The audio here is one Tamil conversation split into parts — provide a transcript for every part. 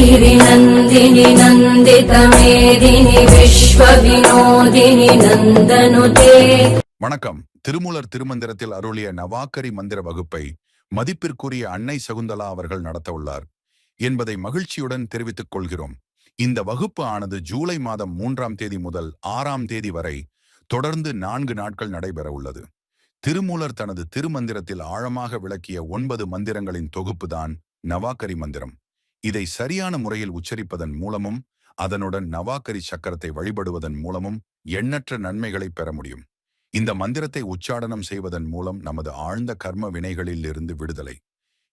गिरिनन्दिनि नन्दितमेदिनि विश्वविनोदिनि नन्दनुते வணக்கம் திருமூலர் திருமந்திரத்தில் அருளிய நவாக்கரி மந்திர வகுப்பை மதிப்பிற்குரிய அன்னை சகுந்தலா அவர்கள் நடத்த உள்ளார் என்பதை மகிழ்ச்சியுடன் தெரிவித்துக் கொள்கிறோம் இந்த வகுப்பு ஆனது ஜூலை மாதம் மூன்றாம் தேதி முதல் ஆறாம் தேதி வரை தொடர்ந்து நான்கு நாட்கள் நடைபெற உள்ளது திருமூலர் தனது திருமந்திரத்தில் ஆழமாக விளக்கிய ஒன்பது மந்திரங்களின் தொகுப்புதான் நவாக்கரி மந்திரம் இதை சரியான முறையில் உச்சரிப்பதன் மூலமும் அதனுடன் நவாக்கரி சக்கரத்தை வழிபடுவதன் மூலமும் எண்ணற்ற நன்மைகளை பெற முடியும். இந்த மந்திரத்தை உச்சாடனம் செய்வதன் மூலம் நமது ஆழ்ந்த கர்ம வினைகளில் இருந்து விடுதலை.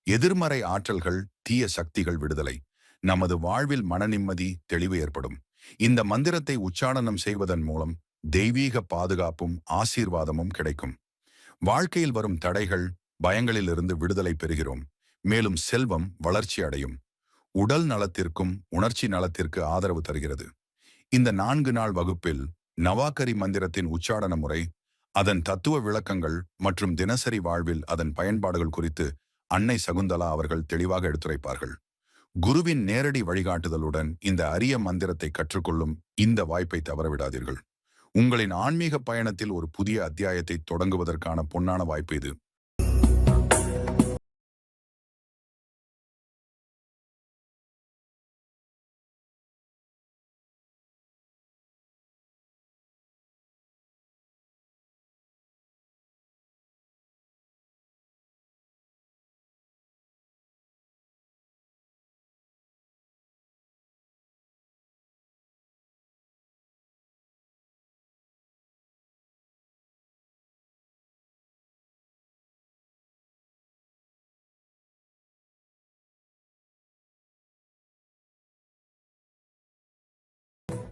எதிர்மறை ஆற்றல்கள் தீய சக்திகள் விடுதலை. நமது வாழ்வில் மனநிம்மதி தெளிவு ஏற்படும். இந்த மந்திரத்தை உச்சாடனம் செய்வதன் மூலம் தெய்வீக பாதுகாப்பும் ஆசீர்வாதமும் கிடைக்கும். வாழ்க்கையில் வரும் தடைகள் பயங்களிலிருந்து விடுதலை பெறுகிறோம். மேலும் செல்வம் வளர்ச்சி அடையும். உடல் நலத்திற்கும் உணர்ச்சி நலத்திற்கு ஆதரவு தருகிறது. இந்த நான்கு நாள் வகுப்பில் நவாக்கரி மந்திரத்தின் உச்சாடன முறை அதன் தத்துவ விளக்கங்கள் மற்றும் தினசரி வாழ்வில் அதன் பயன்பாடுகள் குறித்து அன்னை சகுந்தலா அவர்கள் தெளிவாக எடுத்துரைப்பார்கள். குருவின் நேரடி வழிகாட்டுதலுடன் இந்த அரிய மந்திரத்தை கற்றுக்கொள்ளும் இந்த வாய்ப்பை தவறவிடாதீர்கள். உங்களின் ஆன்மீக பயணத்தில் ஒரு புதிய அத்தியாயத்தை தொடங்குவதற்கான பொன்னான வாய்ப்பு இது.